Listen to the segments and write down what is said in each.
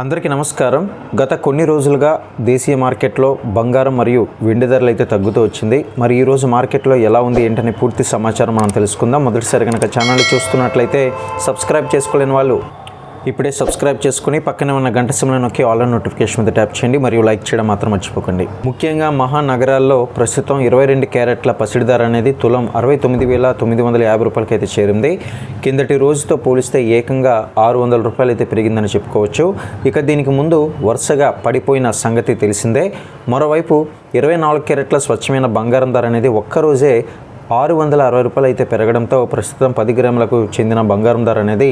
అందరికీ నమస్కారం. గత కొన్ని రోజులుగా దేశీయ మార్కెట్లో బంగారం మరియు వెండి ధరలు అయితే తగ్గుతూ వచ్చింది. మరి ఈరోజు మార్కెట్లో ఎలా ఉంది ఏంటనే పూర్తి సమాచారం మనం తెలుసుకుందాం. మొదటిసారి కనుక ఛానల్ చూస్తున్నట్లయితే సబ్స్క్రైబ్ చేసుకోలేని వాళ్ళు ఇప్పుడే సబ్స్క్రైబ్ చేసుకుని పక్కనే ఉన్న గంట సిమ్లో నొక్కి ఆల్ నోటిఫికేషన్ మీద ట్యాప్ చేయండి. మరియు లైక్ చేయడం మాత్రం మర్చిపోకండి. ముఖ్యంగా మహానగరాల్లో ప్రస్తుతం ఇరవై రెండు క్యారెట్ల పసిడి ధర అనేది తులం అరవై తొమ్మిది వేల తొమ్మిది వందల యాభై రూపాయలకి అయితే చేరింది. కిందటి రోజుతో పోలిస్తే ఏకంగా ఆరు వందల రూపాయలు అయితే పెరిగిందని చెప్పుకోవచ్చు. ఇక దీనికి ముందు వరుసగా పడిపోయిన సంగతి తెలిసిందే. మరోవైపు ఇరవై నాలుగు క్యారెట్ల స్వచ్ఛమైన బంగారం ధర అనేది ఒక్కరోజే ఆరు వందల అరవై రూపాయలు అయితే పెరగడంతో ప్రస్తుతం పది గ్రాములకు చెందిన బంగారం ధర అనేది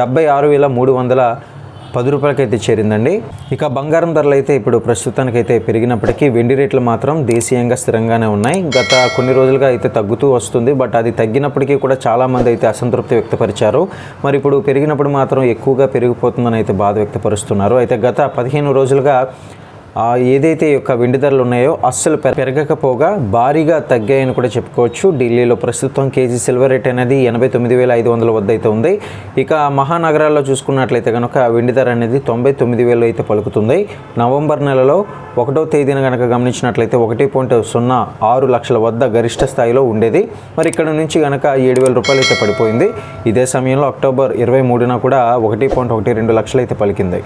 డెబ్బై ఆరు వేల మూడు వందల పది రూపాయలకైతే చేరిందండి. ఇక బంగారం ధరలు అయితే ఇప్పుడు ప్రస్తుతానికైతే పెరిగినప్పటికీ వెండి రేట్లు మాత్రం దేశీయంగా స్థిరంగానే ఉన్నాయి. గత కొన్ని రోజులుగా అయితే తగ్గుతూ వస్తుంది. బట్ అది తగ్గినప్పటికీ కూడా చాలామంది అయితే అసంతృప్తి వ్యక్తపరిచారు. మరి ఇప్పుడు పెరిగినప్పుడు మాత్రం ఎక్కువగా పెరిగిపోతుందని అయితే బాధ వ్యక్తపరుస్తున్నారు. అయితే గత పదిహేను రోజులుగా ఏదైతే యొక్క వెండి ధరలు ఉన్నాయో అస్సలు పెరగకపోగా భారీగా తగ్గాయని కూడా చెప్పుకోవచ్చు. ఢిల్లీలో ప్రస్తుతం కేజీ సిల్వర్ రేట్ అనేది ఎనభై తొమ్మిది వేల ఐదు వందల వద్ద అయితే ఉంది. ఇక మహానగరాల్లో చూసుకున్నట్లయితే కనుక వెండి ధర అనేది తొంభై తొమ్మిది వేలు అయితే పలుకుతుంది. నవంబర్ నెలలో ఒకటో తేదీన కనుక గమనించినట్లయితే ఒకటి పాయింట్ సున్నా ఆరు లక్షల వద్ద గరిష్ట స్థాయిలో ఉండేది. మరి ఇక్కడ నుంచి కనుక ఏడు వేల రూపాయలు అయితే పడిపోయింది. ఇదే సమయంలో అక్టోబర్ ఇరవై మూడున కూడా ఒకటి పాయింట్ ఒకటి రెండు లక్షలు అయితే పలికింది.